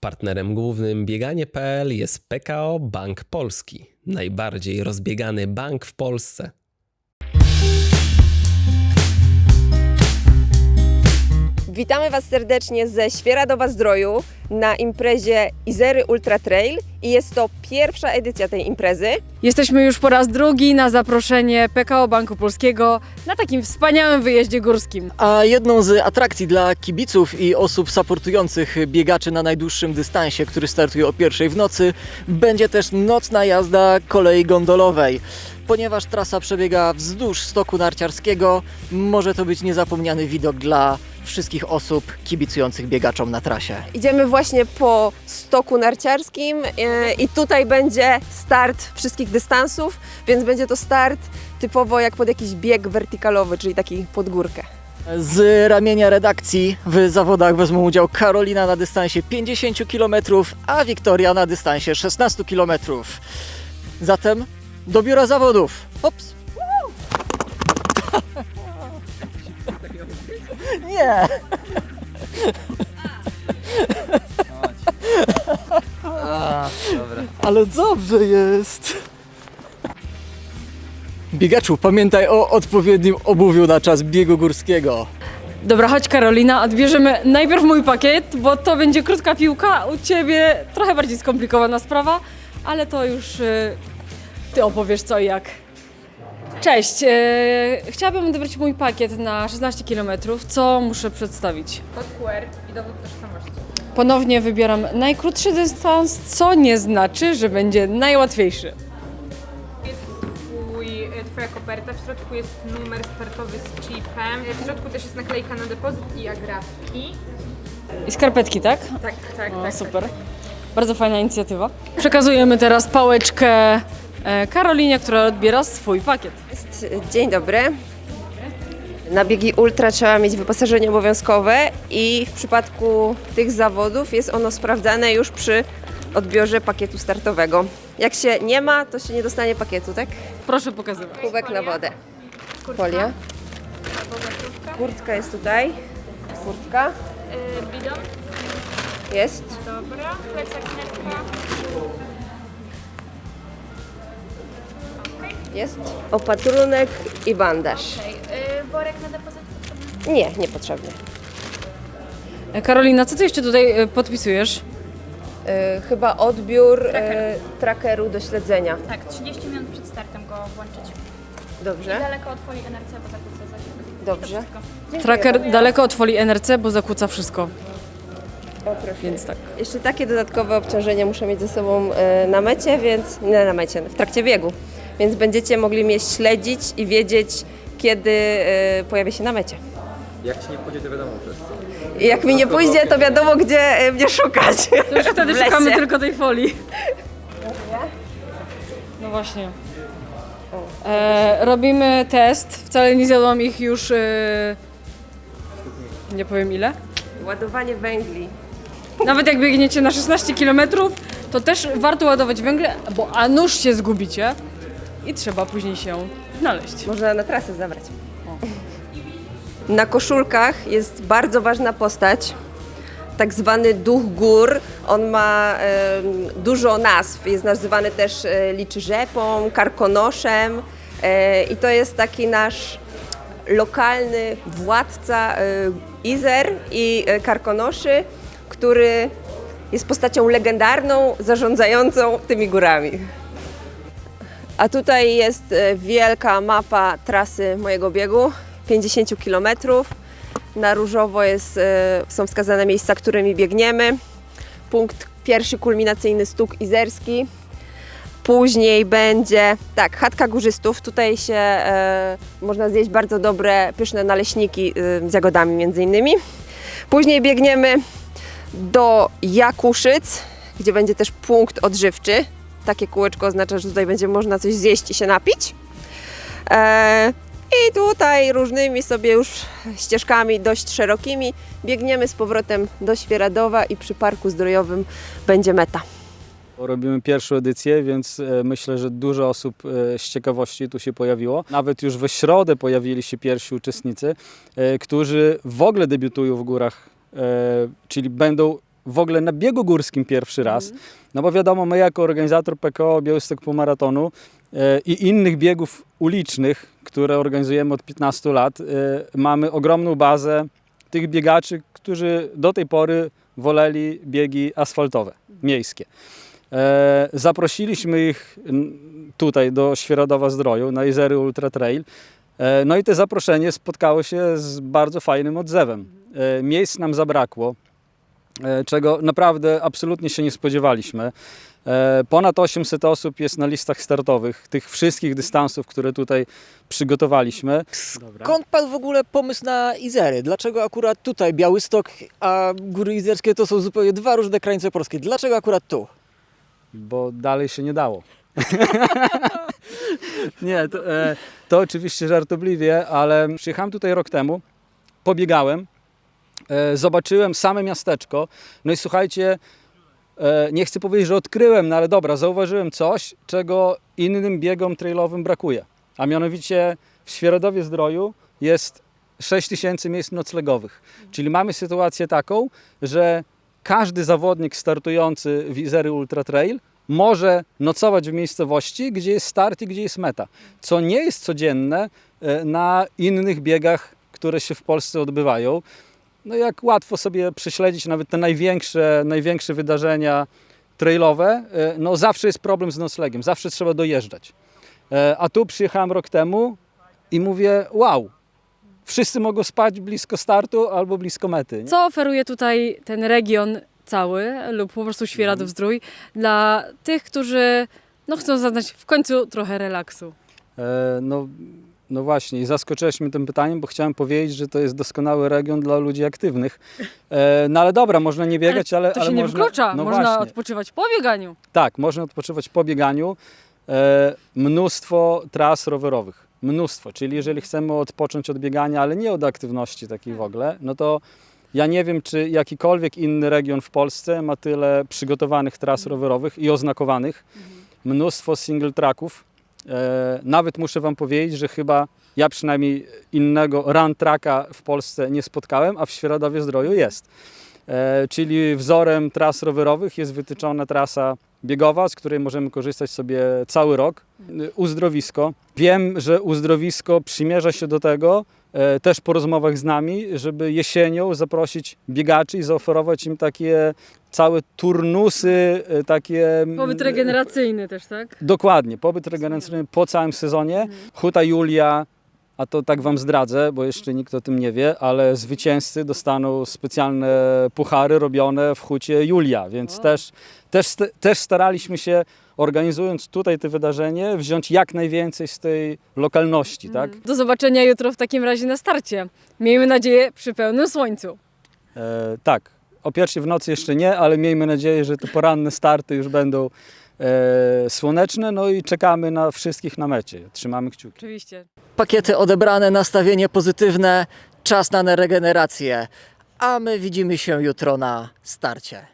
Partnerem głównym bieganie.pl jest PKO Bank Polski, najbardziej rozbiegany bank w Polsce. Witamy Was serdecznie ze Świeradowa Zdroju na imprezie Izery Ultra Trail i jest to pierwsza edycja tej imprezy. Jesteśmy już po raz drugi na zaproszenie PKO Banku Polskiego na takim wspaniałym wyjeździe górskim. A jedną z atrakcji dla kibiców i osób supportujących biegaczy na najdłuższym dystansie, który startuje o pierwszej w nocy, będzie też nocna jazda kolei gondolowej. Ponieważ trasa przebiega wzdłuż stoku narciarskiego, może to być niezapomniany widok dla wszystkich osób kibicujących biegaczom na trasie. Idziemy właśnie po stoku narciarskim e, i tutaj będzie start wszystkich dystansów, więc będzie to start typowo jak pod jakiś bieg wertykalowy, czyli taki pod górkę. Z ramienia redakcji w zawodach wezmą udział Karolina na dystansie 50 km, a Wiktoria na dystansie 16 km. Zatem do biura zawodów. Ops. Nie. Ale dobrze jest. Biegaczu, pamiętaj o odpowiednim obuwiu na czas biegu górskiego. Dobra, chodź Karolina, odbierzemy najpierw mój pakiet, bo to będzie krótka piłka, u Ciebie trochę bardziej skomplikowana sprawa, ale to już y, Ty opowiesz co i jak. Cześć, y, chciałabym odebrać mój pakiet na 16 km. Co muszę przedstawić? Kod QR i dowód tożsamości. Ponownie wybieram najkrótszy dystans, co nie znaczy, że będzie najłatwiejszy. Jest twój, e, twoja koperta, w środku jest numer startowy z chipem, E, w środku też jest naklejka na depozyt i agrafki. I skarpetki, tak? Tak, tak, O, tak. super. Bardzo fajna inicjatywa. Przekazujemy teraz pałeczkę e, Karolinie, która odbiera swój pakiet. Jest, dzień dobry. Na biegi ultra trzeba mieć wyposażenie obowiązkowe i w przypadku tych zawodów jest ono sprawdzane już przy odbiorze pakietu startowego. Jak się nie ma, to się nie dostanie pakietu, tak? Proszę pokazywać. Kubek na wodę. Kurtka, Folia. Kurtka jest tutaj. Kurtka Yy, bidon, jest. dobra. Plecak, Jest. Opatrunek i bandaż. Okej, yy, worek na depozyt potrzebny? Nie, niepotrzebny. E, Karolina, co ty jeszcze tutaj e, podpisujesz? Yy, chyba odbiór Trackeru. yy, trackeru do śledzenia. Tak, 30 minut przed startem go włączyć. Dobrze. Daleko od folii NRC, bo zakłóca zasięg. Dobrze. To wszystko. Tracker daleko od folii NRC, bo zakłóca wszystko. O, proszę. Więc tak. Jeszcze takie dodatkowe obciążenia muszę mieć ze sobą e, na mecie, więc nie na mecie, w trakcie biegu. Więc będziecie mogli mnie śledzić i wiedzieć, kiedy e, pojawię się na mecie. Jak ci nie pójdzie, to wiadomo przez co. I jak mi nie pójdzie, to wiadomo, gdzie e, mnie szukać. To już wtedy W lesie. szukamy tylko tej folii. No właśnie. E, robimy test. Wcale nie zjadłam ich już. E, nie powiem ile. Ładowanie węgli. Nawet jak biegniecie na 16 km, to też warto ładować węgle, bo a nuż się zgubicie i trzeba później się znaleźć. Można na trasę zabrać. Na koszulkach jest bardzo ważna postać, tak zwany duch gór. On ma em, dużo nazw. Jest nazywany też e, liczyrzepą, karkonoszem e, i to jest taki nasz lokalny władca e, Izer i e, karkonoszy, który jest postacią legendarną, zarządzającą tymi górami. A tutaj jest e, wielka mapa trasy mojego biegu, 50 km. Na różowo jest, e, są wskazane miejsca, którymi biegniemy. Punkt pierwszy kulminacyjny Stuk Izerski. Później będzie, tak, chatka górzystów. Tutaj się e, można zjeść bardzo dobre, pyszne naleśniki e, z jagodami między innymi. Później biegniemy do Jakuszyc, gdzie będzie też punkt odżywczy. Takie kółeczko oznacza, że tutaj będzie można coś zjeść i się napić. E, I tutaj różnymi sobie już ścieżkami dość szerokimi biegniemy z powrotem do Świeradowa i przy Parku Zdrojowym będzie meta. Robimy pierwszą edycję, więc e, myślę, że dużo osób e, z ciekawości tu się pojawiło. Nawet już we środę pojawili się pierwsi uczestnicy, którzy w ogóle debiutują w górach, czyli będą w ogóle na biegu górskim pierwszy raz. No bo wiadomo, my jako organizator PKO Białystok Półmaratonu e, i innych biegów ulicznych, które organizujemy od 15 lat, e, mamy ogromną bazę tych biegaczy, którzy do tej pory woleli biegi asfaltowe, miejskie. E, Zaprosiliśmy ich tutaj do Świeradowa Zdroju na Jezery Ultra Trail. E, No i to zaproszenie spotkało się z bardzo fajnym odzewem. E, Miejsc nam zabrakło, czego naprawdę absolutnie się nie spodziewaliśmy. E, Ponad 800 osób jest na listach startowych tych wszystkich dystansów, które tutaj przygotowaliśmy. Skąd padł w ogóle pomysł na Izery? Dlaczego akurat tutaj Białystok, a Góry Izerskie to są zupełnie dwa różne krańce polskie? Dlaczego akurat tu? bo dalej się nie dało. nie, to, e, to oczywiście żartobliwie, ale przyjechałem tutaj rok temu, pobiegałem, e, zobaczyłem same miasteczko, no i słuchajcie, e, nie chcę powiedzieć, że odkryłem, no ale dobra, zauważyłem coś, czego innym biegom trailowym brakuje. A mianowicie w Świeradowie Zdroju jest 6 tysięcy miejsc noclegowych. Czyli mamy sytuację taką, że każdy zawodnik startujący w Izery Ultra Trail może nocować w miejscowości, gdzie jest start i gdzie jest meta, co nie jest codzienne e, na innych biegach, które się w Polsce odbywają. No jak łatwo sobie prześledzić nawet te największe, największe wydarzenia trailowe, e, no zawsze jest problem z noclegiem, zawsze trzeba dojeżdżać. E, A tu przyjechałem rok temu i mówię, wow, wszyscy mogą spać blisko startu albo blisko mety. nie? Co oferuje tutaj ten region cały lub po prostu Świeradów Zdrój dla tych, którzy no, chcą zaznać w końcu trochę relaksu? E, No, no właśnie, i zaskoczyłeś mnie tym pytaniem, bo chciałem powiedzieć, że to jest doskonały region dla ludzi aktywnych. E, No ale dobra, można nie biegać, ale, To ale się nie można, wyklucza, no można właśnie. odpoczywać po bieganiu. Tak, można odpoczywać po bieganiu. E, mnóstwo tras rowerowych. Mnóstwo. Czyli jeżeli chcemy odpocząć od biegania, ale nie od aktywności takiej w ogóle, no to ja nie wiem, czy jakikolwiek inny region w Polsce ma tyle przygotowanych tras rowerowych i oznakowanych. Mnóstwo single tracków. E, nawet muszę Wam powiedzieć, że chyba ja przynajmniej innego run tracka w Polsce nie spotkałem, a w Świeradowie Zdroju jest. E, czyli wzorem tras rowerowych jest wytyczona trasa biegowa, z której możemy korzystać sobie cały rok. Y, Uzdrowisko. Wiem, że uzdrowisko przymierza się do tego, e, też po rozmowach z nami, żeby jesienią zaprosić biegaczy i zaoferować im takie całe turnusy, e, takie... mm, Pobyt regeneracyjny też, tak? Dokładnie, pobyt regeneracyjny po całym sezonie. Huta Julia, a to tak Wam zdradzę, bo jeszcze nikt o tym nie wie, ale zwycięzcy dostaną specjalne puchary robione w Hucie Julia, więc też, też, też staraliśmy się, organizując tutaj to wydarzenie, wziąć jak najwięcej z tej lokalności, tak? Do zobaczenia jutro w takim razie na starcie. Miejmy nadzieję przy pełnym słońcu. E, tak, o pierwszej w nocy jeszcze nie, ale miejmy nadzieję, że te poranne starty już będą e, słoneczne, no i czekamy na wszystkich na mecie. Trzymamy kciuki. Oczywiście. Pakiety odebrane, nastawienie pozytywne, czas na regenerację. A my widzimy się jutro na starcie.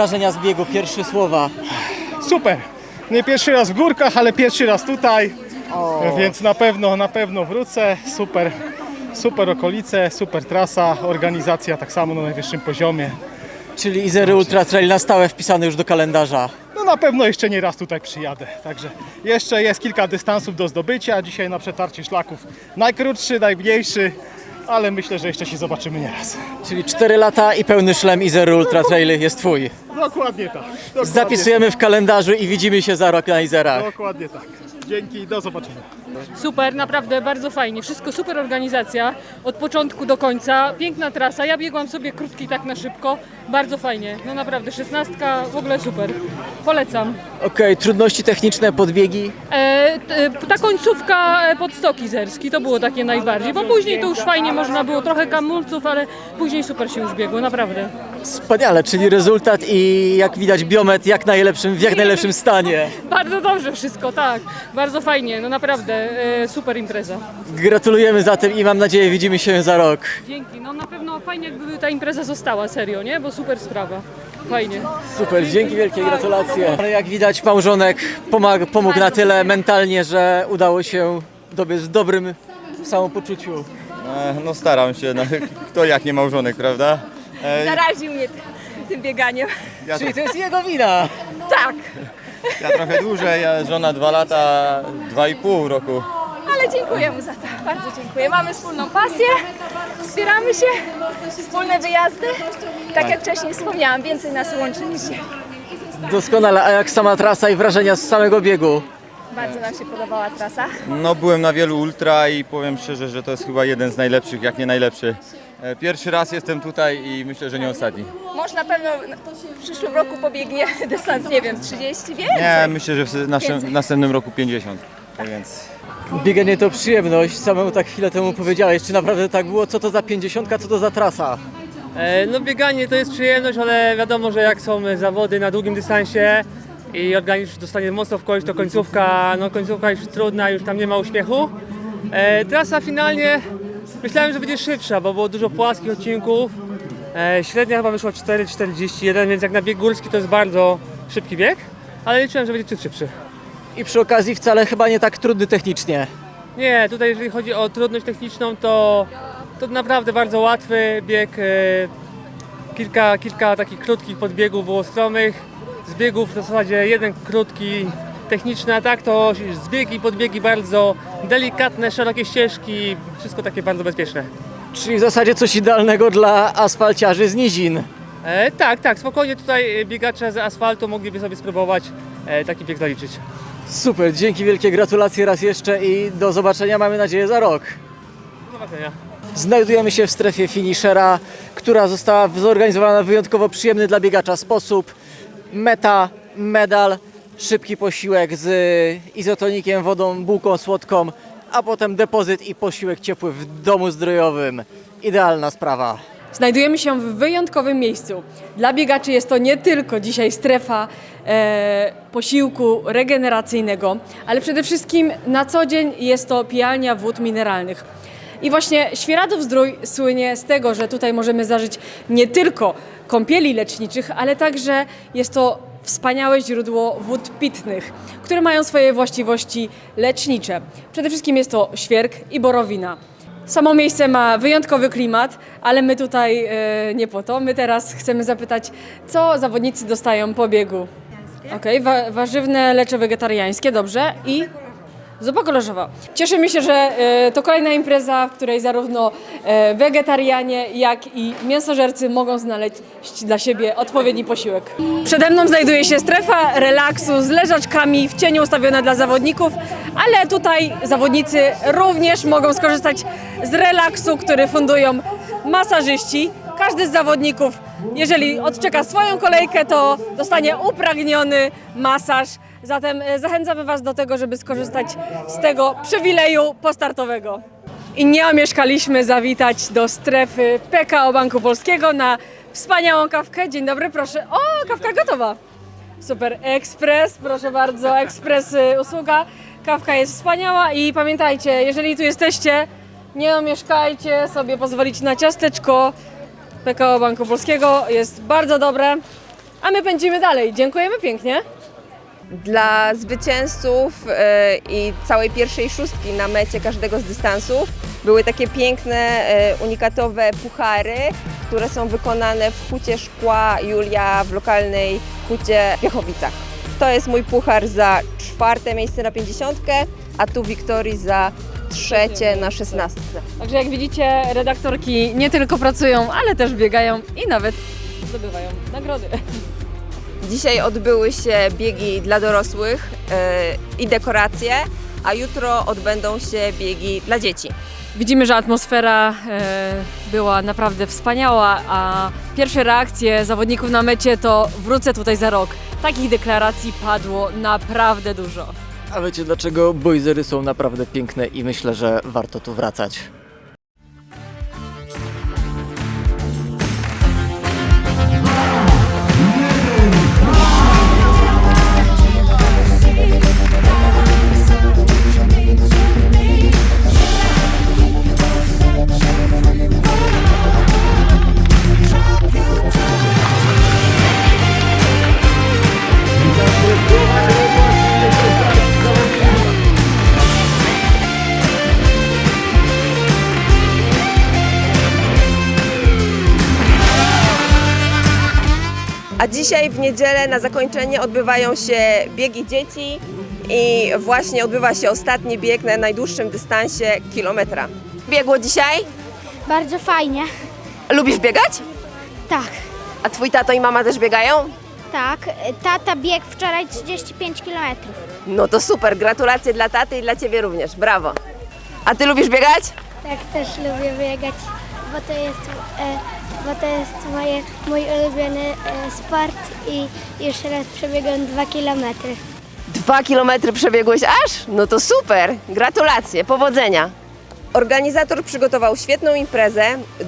Wrażenia z biegu? Pierwsze słowa. Super. Nie pierwszy raz w górkach, ale pierwszy raz tutaj. Więc na pewno, na pewno wrócę. Super. Super okolice, super trasa, organizacja tak samo na najwyższym poziomie. Czyli Izery Ultra Trail na stałe wpisany już do kalendarza. No na pewno jeszcze nie raz tutaj przyjadę. Także jeszcze jest kilka dystansów do zdobycia. Dzisiaj na przetarcie szlaków najkrótszy, najmniejszy, ale myślę, że jeszcze się zobaczymy nieraz. Czyli 4 lata i pełny szlem Izery Ultra Trail jest twój. Dokładnie tak. Dokładnie, Zapisujemy w kalendarzu i widzimy się za rok na Izerach. Dokładnie tak. Dzięki i do zobaczenia. Super, naprawdę bardzo fajnie. Wszystko super organizacja od początku do końca. Piękna trasa. Ja biegłam sobie krótki tak na szybko. Bardzo fajnie. No naprawdę, szesnastka w ogóle super. Polecam. Okej, trudności techniczne, podbiegi. E, t- ta końcówka e, pod stoki zerski to było takie najbardziej, bo później to już fajnie można było, trochę kamulców, ale później super się już biegło, naprawdę. Wspaniale, czyli rezultat i jak widać biometr jak najlepszym, w jak najlepszym stanie. Bardzo dobrze wszystko, tak. Bardzo fajnie, no naprawdę, e, super impreza. Gratulujemy zatem i mam nadzieję widzimy się za rok. Dzięki, no na pewno fajnie jakby ta impreza została, serio, nie? Bo super sprawa. Fajnie. Super, dzięki wielkie, gratulacje. Ale jak widać małżonek pomag, pomógł na tyle mentalnie, że udało się dobiec w dobrym samopoczuciu. E, No staram się, no, kto jak nie małżonek, prawda? E, Zaraził mnie tym bieganiem. Ja, Czyli to jest jego wina. Tak, ja trochę dłużej, ja żona dwa lata, dwa i pół roku. Ale dziękuję mu za to, bardzo dziękuję. Mamy wspólną pasję, wspieramy się, wspólne wyjazdy. Tak jak wcześniej wspomniałam, więcej nas łączy niż się. Doskonale, a jak sama trasa i wrażenia z samego biegu? Bardzo nam się podobała trasa. No byłem na wielu ultra i powiem szczerze, że to jest chyba jeden z najlepszych, jak nie najlepszy. E, Pierwszy raz jestem tutaj i myślę, że nie ostatni. Może na pewno w przyszłym roku pobiegnie dystans, nie wiem, 30 więcej. Nie, myślę, że w naszym, następnym roku 50. Tak więc Bieganie to przyjemność, samemu tak chwilę temu powiedziałeś. Czy naprawdę tak było? Co to za pięćdziesiątka, co to za trasa? E, No bieganie to jest przyjemność, ale wiadomo, że jak są zawody na długim dystansie i organizm dostanie mocno w kość, to końcówka, no końcówka już trudna, już tam nie ma uśmiechu. E, trasa finalnie myślałem, że będzie szybsza, bo było dużo płaskich odcinków. E, średnia chyba wyszła 4,41, więc jak na bieg górski to jest bardzo szybki bieg, ale liczyłem, że będzie ciut szybszy. I przy okazji wcale chyba nie tak trudny technicznie. Nie, tutaj jeżeli chodzi o trudność techniczną, to, to naprawdę bardzo łatwy bieg. e, Kilka, kilka takich krótkich podbiegów było stromych. Z biegów w zasadzie jeden krótki techniczny, a tak to zbiegi i podbiegi bardzo delikatne, szerokie ścieżki, wszystko takie bardzo bezpieczne. Czyli w zasadzie coś idealnego dla asfalciarzy z nizin. E, tak, tak, spokojnie tutaj biegacze z asfaltu mogliby sobie spróbować e, taki bieg zaliczyć. Super, dzięki wielkie, gratulacje raz jeszcze i do zobaczenia mamy nadzieję za rok. Do zobaczenia. Znajdujemy się w strefie finishera, która została zorganizowana w wyjątkowo przyjemny dla biegacza sposób. Meta, medal, szybki posiłek z izotonikiem, wodą, bułką słodką, a potem depozyt i posiłek ciepły w domu zdrojowym. Idealna sprawa. Znajdujemy się w wyjątkowym miejscu. Dla biegaczy jest to nie tylko dzisiaj strefa e, posiłku regeneracyjnego, ale przede wszystkim na co dzień jest to pijalnia wód mineralnych. I właśnie Świeradów Zdrój słynie z tego, że tutaj możemy zażyć nie tylko kąpieli leczniczych, ale także jest to wspaniałe źródło wód pitnych, które mają swoje właściwości lecznicze. Przede wszystkim jest to świerk i borowina. Samo miejsce ma wyjątkowy klimat, ale my tutaj e, nie po to. My teraz chcemy zapytać, co zawodnicy dostają po biegu. Okej, wa- warzywne, lecze wegetariańskie, dobrze. I zupa kolorzowa. Cieszymy się, że e, to kolejna impreza, w której zarówno e, wegetarianie, jak i mięsożercy mogą znaleźć dla siebie odpowiedni posiłek. Przede mną znajduje się strefa relaksu z leżaczkami w cieniu ustawiona dla zawodników, ale tutaj zawodnicy również mogą skorzystać z relaksu, który fundują masażyści. Każdy z zawodników, jeżeli odczeka swoją kolejkę, to dostanie upragniony masaż. Zatem e, zachęcamy Was do tego, żeby skorzystać z tego przywileju postartowego. I nie omieszkaliśmy zawitać do strefy PKO Banku Polskiego na wspaniałą kawkę. Dzień dobry, proszę. O, kawka gotowa. Super, ekspres, proszę bardzo, ekspres y, usługa. Kawka jest wspaniała i pamiętajcie, jeżeli tu jesteście, nie omieszkajcie sobie pozwolić na ciasteczko PKO Banku Polskiego. Jest bardzo dobre. A my pędzimy dalej. Dziękujemy pięknie. Dla zwycięzców e, i całej pierwszej szóstki na mecie każdego z dystansów były takie piękne, e, unikatowe puchary, które są wykonane w hucie szkła Julia w lokalnej hucie w Piechowicach. To jest mój puchar za czwarte miejsce na pięćdziesiątkę, a tu Wiktorii za trzecie na szesnastce. Także jak widzicie, redaktorki nie tylko pracują, ale też biegają i nawet zdobywają nagrody. Dzisiaj odbyły się biegi dla dorosłych e, i dekoracje, a jutro odbędą się biegi dla dzieci. Widzimy, że atmosfera e, była naprawdę wspaniała, a pierwsze reakcje zawodników na mecie to wrócę tutaj za rok. Takich deklaracji padło naprawdę dużo. A wiecie dlaczego boizery są naprawdę piękne i myślę, że warto tu wracać. A dzisiaj w niedzielę na zakończenie odbywają się biegi dzieci i właśnie odbywa się ostatni bieg na najdłuższym dystansie kilometra. Biegło dzisiaj? Bardzo fajnie. Lubisz biegać? Tak, A twój tato i mama też biegają? tak. Tata biegł wczoraj 35 km. No to super, gratulacje dla taty i dla ciebie również, brawo. A ty lubisz biegać? Tak, też lubię biegać, bo to jest, e, bo to jest moje, mój ulubiony e, sport i już raz przebiegłem 2 km. Dwa kilometry przebiegłeś aż? No to super, gratulacje, powodzenia. Organizator przygotował świetną imprezę,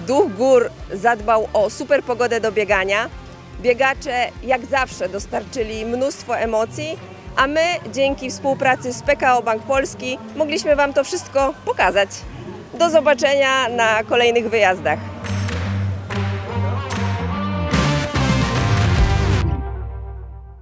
Duch Gór zadbał o super pogodę do biegania. Biegacze jak zawsze dostarczyli mnóstwo emocji, a my dzięki współpracy z PKO Bank Polski mogliśmy Wam to wszystko pokazać. Do zobaczenia na kolejnych wyjazdach.